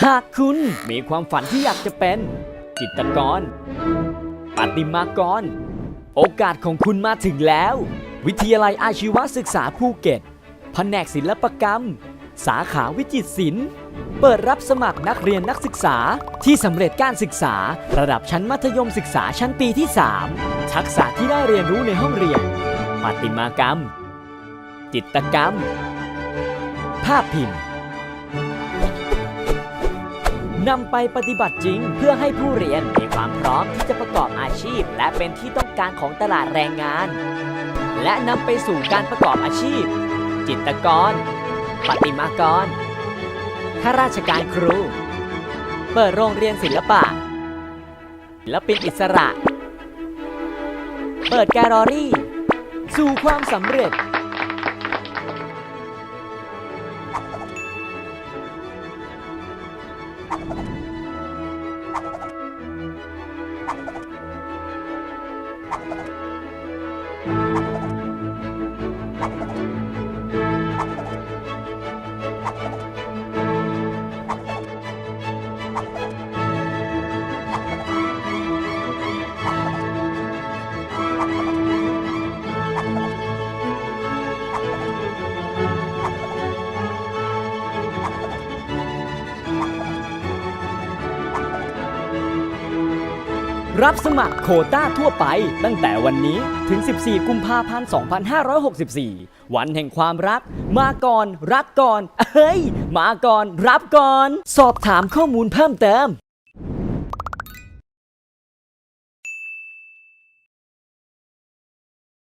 หากคุณมีความฝันที่อยากจะเป็น จิตรกรประติมากร โอกาสของคุณมาถึงแล้ว วิทยาลัยอาชีวศึกษาภูเก็ต แผนกศิลปกรรม สาขาวิจิตรศิลป์ เปิดรับสมัครนักเรียนนักศึกษาที่สำเร็จการศึกษา ระดับชั้นมัธยมศึกษาชั้นปีที่ 3 ทักษะที่ได้เรียนรู้ในห้องเรียนประติมากรรม จิตรกรรม ภาพพิมพ์ นำไปปฏิบัติจริง เพื่อให้ผู้เรียนมีความพร้อมที่จะประกอบอาชีพ และเป็นที่ต้องการของตลาดแรงงาน และนำไปสู่การประกอบอาชีพ จิตรกรประติมากร ข้าราชการครู เปิดโรงเรียนศิลปะศิลปินอิสระ เปิดแกลเลอรี่ สู่ความสำเร็จ you รับสมัครโควต้าทั่วไปตั้งแต่วันนี้ถึง 14 กุมภาพันธ์ 2564 วันแห่งความรัก มาก่อนรักก่อน เฮ้ย มาก่อนรับก่อน สอบถามข้อมูลเพิ่มเติม